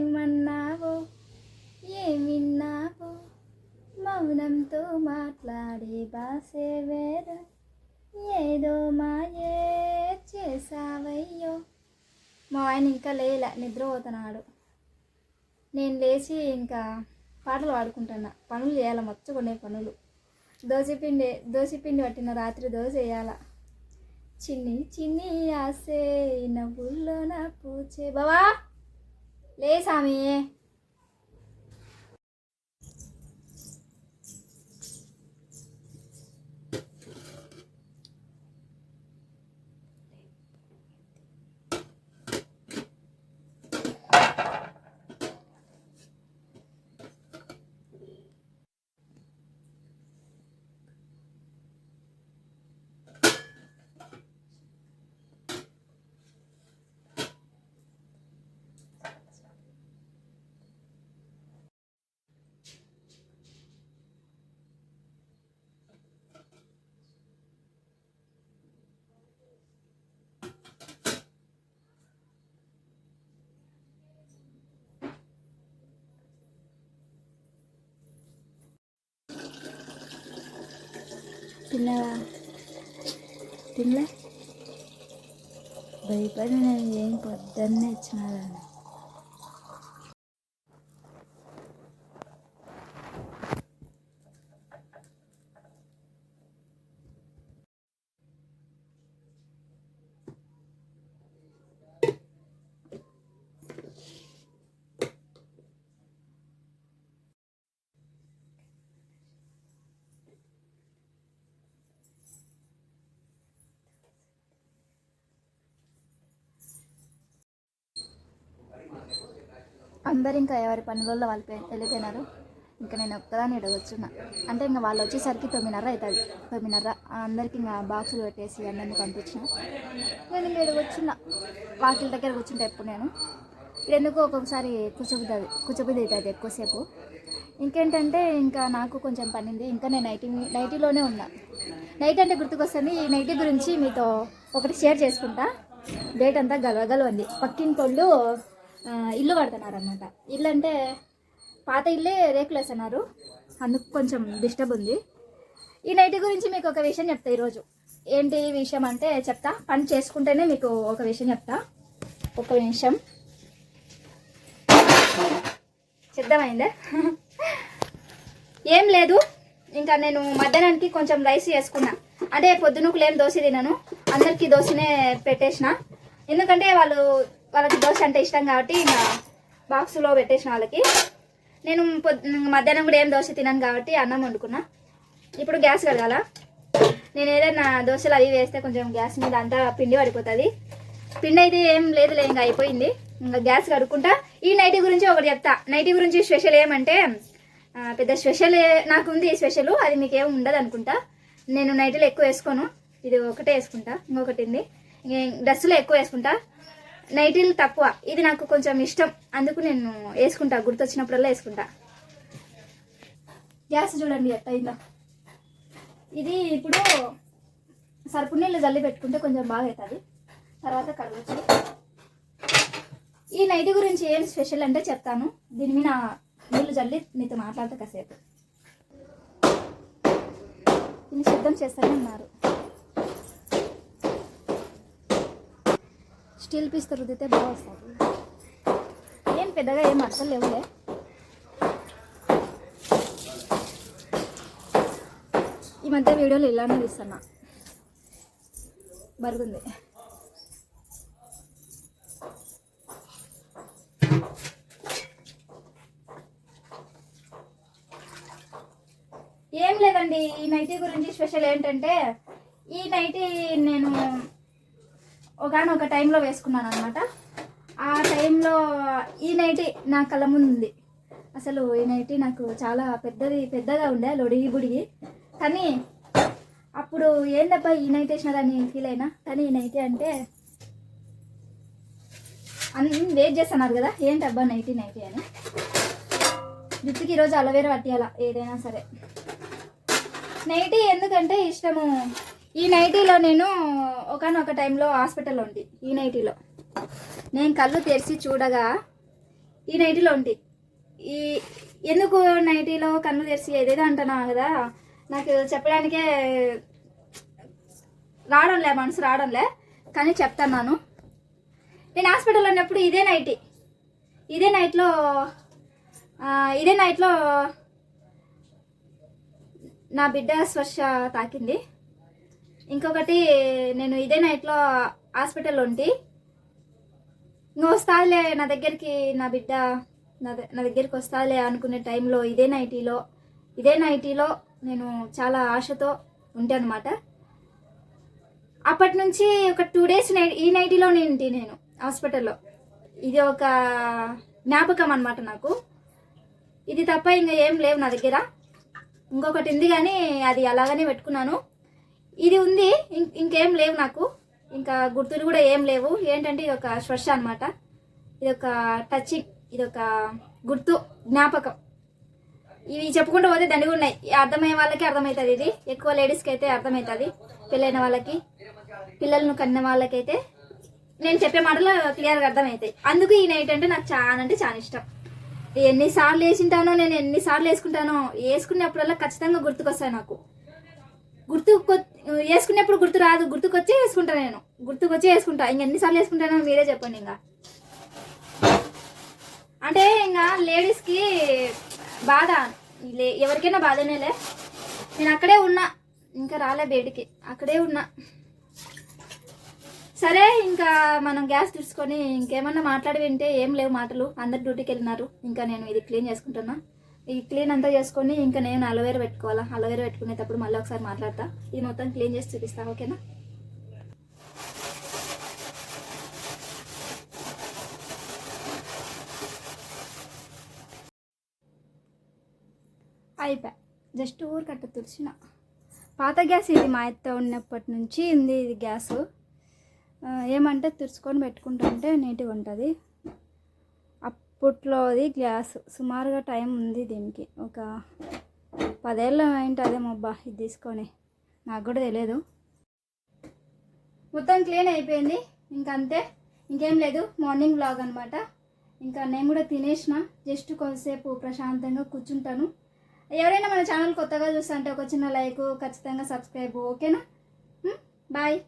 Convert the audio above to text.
ఏమన్నావో? ఏమిన్నావో? మౌనంతో మాట్లాడే భాషే వేరు. ఏదో మాయే చేసావయ్యో మా ఆయన ఇంకా లేలే నిద్రపోతున్నాడు. నేను లేచి ఇంకా పాటలు పాడుకుంటున్నా. పనులు చేయాలి? మచ్చకునే పనులు. దోశపిండి దోశపిండి పట్టిన రాత్రి దోశ వేయాల? చిన్ని చిన్ని ఆసే నవ్వుల్లో నా పూచే. బావా! 네, 삼이 తిన్నావా తినలే? భయపడి నేను ఏం పొద్దున్నే ఇచ్చినారా అందరు ఇంకా ఎవరి పనులలో వాళ్ళు వెళ్ళిపోయినారు ఇంకా నేను ఒక్కదాన్ని ఇక్కడ కూర్చున్నా అంటే ఇంకా వాళ్ళు వచ్చేసరికి తొమ్మిదిన్నర అవుతుంది తొమ్మిదిన్నర అందరికి ఇంకా బాక్సులు పెట్టేసి అందరిని పంపించిన. నేను ఇంకా ఇక్కడ కూర్చున్నా వాకిల దగ్గర కూర్చుంటే ఎప్పుడు నేను? ఇక్కడ ఎందుకు ఒక్కొక్కసారి కూర్చోబుద్ది కూర్చోబుద్ది అవుతుంది ఎక్కువసేపు. ఇంకేంటంటే ఇంకా నాకు కొంచెం పనింది. ఇంకా నేను నైటీ నైటీలోనే ఉన్నా. నైట్ అంటే గుర్తుకొస్తుంది. ఈ నైటీ గురించి మీతో ఒకటి షేర్ చేసుకుంటా. డేట్ అంతా గలవగలవంది పక్కింటోళ్ళు ఆ, ఇల్లు కడుతున్నారనమాట ఇల్లు అంటే పాత ఇల్లే రేకులు వేస్తున్నారు. అందుకు కొంచెం డిస్టర్బ్ ఉంది. ఈ నైట్ గురించి మీకు ఒక విషయం చెప్తా ఈరోజు. ఏంటి విషయం అంటే చెప్తా. పని చేసుకుంటేనే మీకు ఒక విషయం చెప్తా. ఒక నిమిషం. సిద్ధమైందా? ఏం లేదు. ఇంకా నేను మధ్యాహ్నానికి కొంచెం రైస్ చేసుకున్నా. అదే పొద్దునకులు లేని దోశ తినను. అందరికీ దోశనే పెట్టేసిన. ఎందుకంటే వాళ్ళు వాళ్ళకి దోశ అంటే ఇష్టం కాబట్టి ఇంకా బాక్స్లో పెట్టేసిన వాళ్ళకి. నేను పొద్దు మధ్యాహ్నం కూడా ఏం దోశ తినను కాబట్టి అన్నం వండుకున్నా. ఇప్పుడు గ్యాస్ కడగాల? నేను ఏదైనా దోశలు అవి వేస్తే కొంచెం గ్యాస్ మీద అంతా పిండి పడిపోతుంది. పిండి అయితే ఏం లేదులే ఇంకా అయిపోయింది. ఇంకా గ్యాస్ కడుక్కుంటా. ఈ నైటీ గురించి ఒకటి చెప్తా. నైటీ గురించి స్పెషల్ ఏమంటే పెద్ద స్పెషల్ నాకు ఉంది స్పెషల్. అది మీకు ఏమి ఉండదు అనుకుంటా. నేను నైటీలు ఎక్కువ వేసుకోను. ఇది ఒకటే వేసుకుంటా. ఇంకొకటి ఉంది. డ్రెస్సులు ఎక్కువ వేసుకుంటా. నైటీలు తక్కువ. ఇది నాకు కొంచెం ఇష్టం. అందుకు నేను వేసుకుంటా. గుర్తొచ్చినప్పుడల్లా వేసుకుంటా. గ్యాస్ చూడండి ఎట్ట అయిందో. ఇది ఇప్పుడు సరుపు నీళ్ళు జల్లి పెట్టుకుంటే కొంచెం బాగా అవుతుంది తర్వాత కడగచ్చు. ఈ నైట్ గురించి ఏం స్పెషల్ అంటే చెప్తాను. దీని మీద నీళ్ళు జల్లి నీతో మాట్లాడతా కాసేపు. దీన్ని సిద్ధం చేస్తానే ఉన్నారు స్టీల్ పీస్తో రుద్దితే బాగా వస్తుంది ఏం పెద్దగా ఏం అర్థం లేవులే. ఈ మధ్య వీడియోలు ఇలానే తీస్తున్నా బరుగుంది ఏం లేదండి ఈ నైటీ గురించి స్పెషల్ ఏంటంటే ఈ నైటీ నేను ఒకనొక టైంలో వేసుకున్నాను అనమాట ఆ టైంలో ఈ నైటీ నా కళ్ళ ముందు ఉంది అసలు ఈ నైటీ నాకు చాలా పెద్దది పెద్దగా ఉండే లొడిగి బుడిగి. కానీ అప్పుడు ఏందబ్బా ఈ నైట్ వేసినారని ఫీల్ అయినా? కానీ ఈ నైటీ అంటే అన్ని వెయిట్ చేస్తున్నారు కదా ఏంటబ్బా నైటీ నైటీ అని. జుట్టుకి ఈరోజు అలవేరా పట్టియాల ఏదైనా సరే. నైటీ ఎందుకంటే ఇష్టము. ఈ నైటీలో నేను ఒకనొక టైంలో హాస్పిటల్లో ఉంది ఈ నైటీలో. నేను కళ్ళు తెరిచి చూడగా ఈ నైటీలో ఉంది ఈ ఎందుకు నైటీలో కన్ను తెరిచి ఏదేదో అంటున్నావు కదా? నాకు చెప్పడానికే రావడంలే మనసు రావడంలే. కానీ చెప్తున్నాను. నేను హాస్పిటల్ ఉన్నప్పుడు ఇదే నైటీ. ఇదే నైట్లో ఇదే నైట్లో నా బిడ్డ స్పర్శ తాకింది. ఇంకొకటి నేను ఇదే నైట్లో హాస్పిటల్లో ఉంటి. ఇంకా వస్తాదిలే నా దగ్గరికి నా బిడ్డ నా నా దగ్గరికి వస్తాదిలే అనుకునే టైంలో ఇదే నైటీలో ఇదే నైటీలో నేను చాలా ఆశతో ఉంటే అనమాట అప్పటి నుంచి ఒక టూ డేస్ నైట్ ఈ నైటీలో నేను నేను హాస్పిటల్లో. ఇది ఒక జ్ఞాపకం అనమాట నాకు. ఇది తప్ప ఇంకా ఏం లేవు నా దగ్గర. ఇంకొకటి ఉంది కానీ అది అలాగనే పెట్టుకున్నాను. ఇది ఉంది ఇం- ఇంకేం లేవు నాకు. ఇంకా గుర్తులు కూడా ఏం లేవు. ఏంటంటే ఇది ఒక స్పర్శ అనమాట ఇది ఒక టచింగ్ ఇది ఒక గుర్తు జ్ఞాపకం. ఇవి చెప్పుకుంటూ పోతే దండిగా ఉన్నాయి. అర్థమయ్యే వాళ్ళకి అర్థమవుతుంది ఇది. ఎక్కువ లేడీస్కి అయితే అర్థమవుతుంది. పెళ్ళైన వాళ్ళకి పిల్లలను కన్న వాళ్ళకైతే నేను చెప్పే మాటలు క్లియర్గా అర్థమవుతాయి. అందుకు ఈ నైట్ అంటే నాకు చాలా అంటే చాలా ఇష్టం. ఎన్నిసార్లు వేసింటానో నేను ఎన్నిసార్లు వేసుకుంటానో వేసుకునేప్పుడల్లా ఖచ్చితంగా గుర్తుకొస్తాయి నాకు. గుర్తు వేసుకునేప్పుడు గుర్తు రాదు గుర్తుకొచ్చి వేసుకుంటా నేను. గుర్తుకొచ్చి వేసుకుంటా. ఇంక ఎన్నిసార్లు వేసుకుంటానో మీరే చెప్పండి ఇంకా. అంటే ఇంకా లేడీస్కి బాధ. లే- ఎవరికైనా బాధనేలే నేను అక్కడే ఉన్నా. ఇంకా రాలే బయటికి. అక్కడే ఉన్నా. సరే ఇంకా మనం గ్యాస్ తీసుకొని ఇంకేమన్నా మాట్లాడి వింటే ఏం లేవు మాటలు. అందరు డ్యూటీకి వెళ్ళినారు ఇంకా నేను ఇది క్లీన్ చేసుకుంటున్నా. ఈ క్లీన్ అంతా చేసుకొని ఇంకా నేను అలోవేరా పెట్టుకోవాలా? అలోవేరా పెట్టుకునేటప్పుడు మళ్ళీ ఒకసారి మాట్లాడతా. ఇది మొత్తం క్లీన్ చేసి చూపిస్తా ఓకేనా? అయిపోయా. జస్ట్ ఊరు కట్ట తుడిచిన. పాత గ్యాస్ ఇది మా అత్త ఉన్నప్పటి నుంచి ఉంది ఇది గ్యాస్. ఏమంటే తుడుచుకొని పెట్టుకుంటుంటే నీట్గా ఉంటుంది. పుట్లోది గ్లాస్ సుమారుగా టైం ఉంది దీనికి. ఒక పదేళ్ళు అదే అబ్బా ఇది తీసుకొని. నాకు కూడా తెలియదు మొత్తం క్లీన్ అయిపోయింది. ఇంకంతే. అంతే ఇంకేం లేదు. మార్నింగ్ బ్లాగ్ అనమాట ఇంకా నేను కూడా తినేసిన. జస్ట్ కొంతసేపు ప్రశాంతంగా కూర్చుంటాను. ఎవరైనా మన ఛానల్ కొత్తగా చూస్తుంటే ఒక చిన్న లైక్ ఖచ్చితంగా సబ్స్క్రైబ్. ఓకేనా? బాయ్.